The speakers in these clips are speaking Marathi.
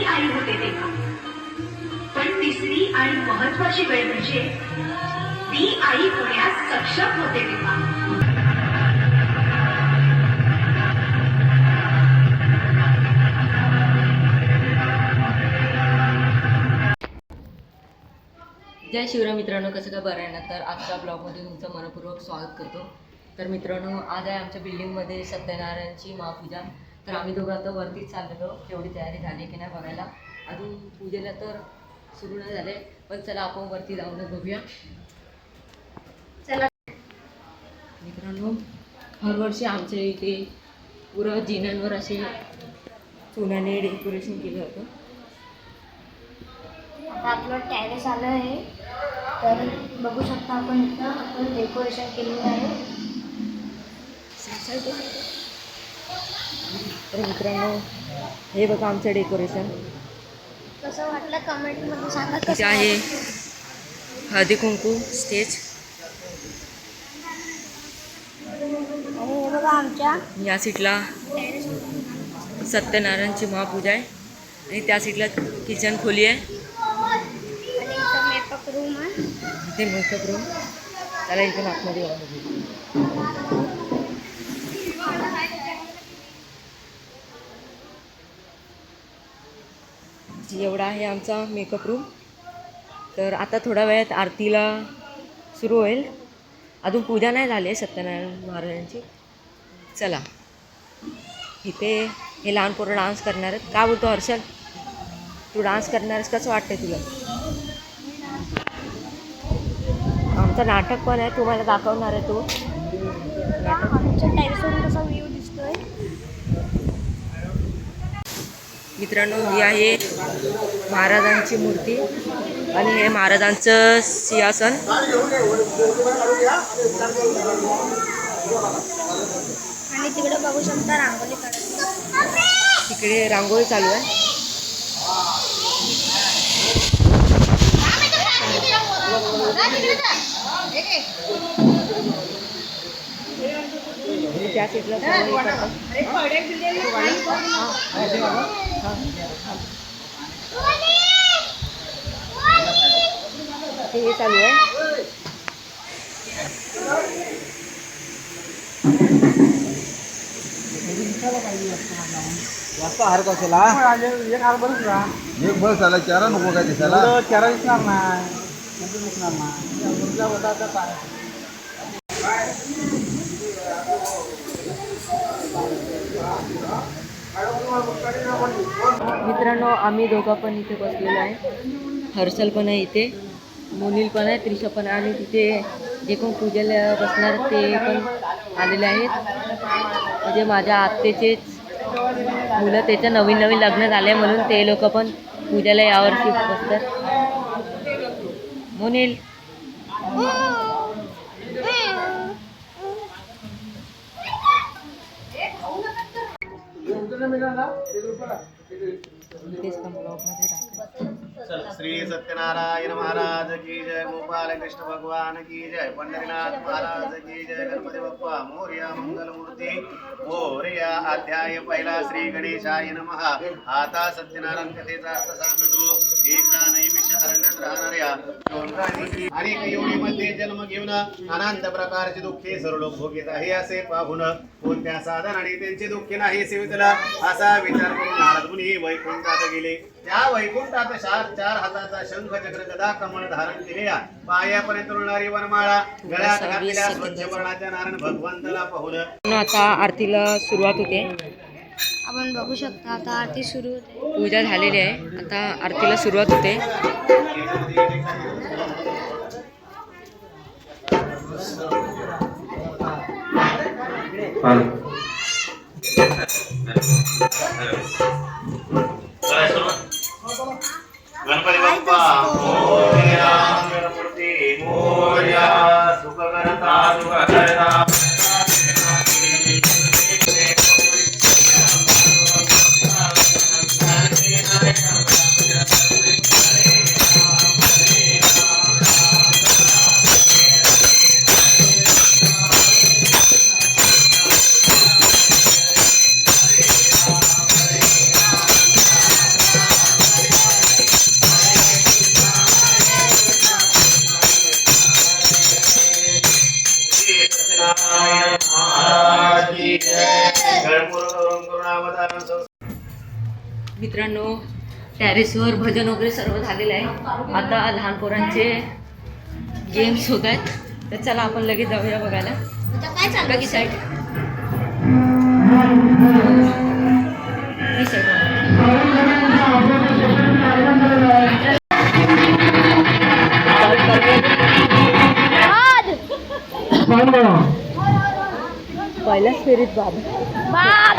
माझ्या आई होते तेव्हा. पण तिसरी आणि महत्वाची वेळ म्हणजे ती आई होण्यास सक्षम होते तेव्हा. जय शिवराय मित्रांनो कसं काय बरं आहे ना? तर आजच्या ब्लॉगमध्ये तुमचं मनपूर्वक स्वागत करतो. तर मित्रांनो आज आहे आमच्या बिल्डिंगमध्ये सत्यनारायणची महापूजा तर आम्ही दोघं आता वरतीच चाललेलो केवढी तयारी झाली की नाही बघायला. अजून पूजेला तर सुरू नाही झाले पण चला आपण वरती जाऊन बघूया. चला. मित्रांनो हरवर्षी आमच्या इथे पुरं जिन्यांवर असे चुन्याने डेकोरेशन केलं होतं. आता आपलं टॅरेस आलं आहे. तर बघू शकता आपण इथं आपण डेकोरेशन केलेलं आहे. तर मित्रांनो हे बघा आमचं डेकोरेशन कसं वाटलं कमेंटमध्ये सांगा इथे कसं आहे. हळदी कुंकू स्टेज आणि हे बघा आमच्या या सीटला सत्यनारायणची महापूजा आहे. आणि त्या सीटला किचन खोली आहे. आणि इथं मेकअप रूम आहे. इथे मेकअप रूम त्याला इथून आतमध्ये. एवढा आहे आमचा मेकअप रूम तर आता थोड्या वेळात आरतीला सुरू होईल. अजून पूजा नाही झाली आहे सत्यनारायण महाराजांची. चला. इथे हे लहान पोरं डान्स करणार आहेत. का बोलतो हर्षल? तू डान्स करणार आहेस कसं वाटतंय तुला? आमचं नाटक पण आहे तुम्हाला दाखवणार आहे तू. नाटक आमच्या टॅरेसवरून कसा व्ह्यू दिसतोय मित्रांनो ही आहे महाराजांची मूर्ती आणि हे महाराजांचं सिंहासन. आणि तिकडे बघू शकता रांगोळी तिकडे रांगोळी चालू आहे. त्या सर्व हे चालू आहे. जास्त हार कशाला? एक हार बरंच ना एक बस झाला चारा नको काय दिसायला चारा दिसणार नाही. दिसणार नाही. होता आता काय मित्रांनो आम्ही दोघं पण इथे बसलेलो आहे. हर्षल पण आहे इथे मुनील पण आहे त्रिशा पण आहे. आणि तिथे जे कोण पूजेला बसणार ते पण आलेले आहेत. म्हणजे माझ्या आत्तेचेच मुलं त्याचं नवीन नवीन लग्न झाले म्हणून ते लोक पण पूजेला यावर्षी बसतात. मोनिल. श्री सत्यनारायण महाराज की जय गोपाल कृष्ण भगवान की जय पंढरीनाथ महाराज की जय गणपती बाप्पा मोर्या मंगल मूर्ती मोर्या अध्याय पहिला श्री गणेशाय नमः. आता सत्यनारायण कथेचा अर्थ सांगतो. एकदा नैविष राहणाऱ्या अनेक योनीमध्ये जन्म घेऊन अनंत प्रकारची दुःखे सर्व भोगीत आहे. असे पाहून कोणत्या साधनाने त्यांचे दुःख नाही सेवितला असा विचार करून नारद मुनी वैकुंठात गेले. त्या वैकुंठात चार चार हाताचा शंख चक्र गदा कमळ धारण केलेल्या पायापर्यंत रुळणारी वनमाळा गळ्यात घातलेल्या स्वच्छ वर्णाच्या नारायण भगवंताला पाहुलं आता आरतीला सुरुवात होते. आपण बघू शकता आता आरती सुरू होते. पूजा झालेली आहे आता आरतीला सुरुवात होते गणपती बाप्पा मित्रांनो टॅरेसवर भजन वगैरे सर्व झालेलं आहे. आता लहान पोरांचे गेम्स होत आहेत. तर चला आपण लगेच जाऊया बघायला. काय साईड ही साईड पहिल्याच फेरीत बाबा.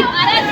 पहिला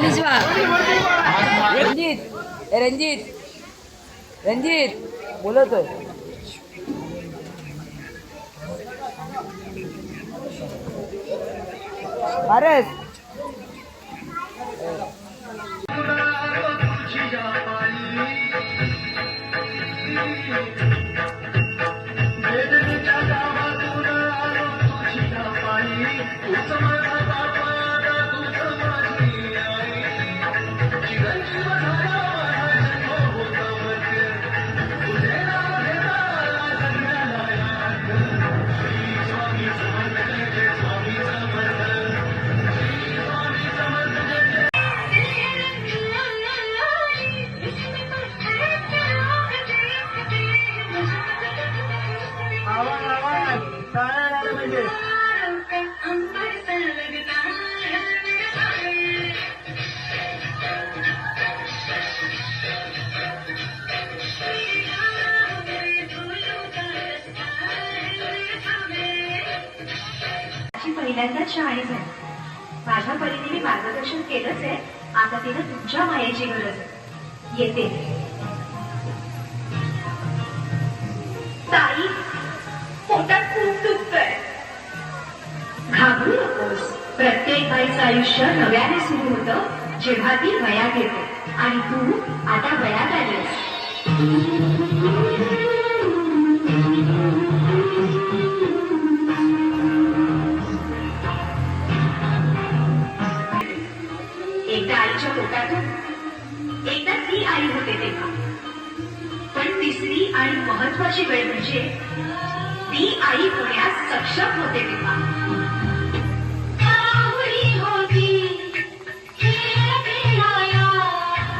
तनिष्वा तनिष्वा हात मागे रंजित ए रंजित रंजित बोलतोय अरे म्हणजे. माझी पहिल्यांदाच शहाणी झाली माझ्या परीने मी मार्गदर्शन केलंच आहे. आता तिला तुमच्या मायेची गरज आहे. येते. प्रत्येक बाईचं आयुष्य नव्याने सुरू होतं जेव्हा ती वयात येते आणि तू आता वयात आलीस. एकदा आईच्या पोटातून एकदा ती आई होते तेव्हा. पण तिसरी आणि महत्वाची वेळ म्हणजे ती आई होण्यास सक्षम होते तेव्हा.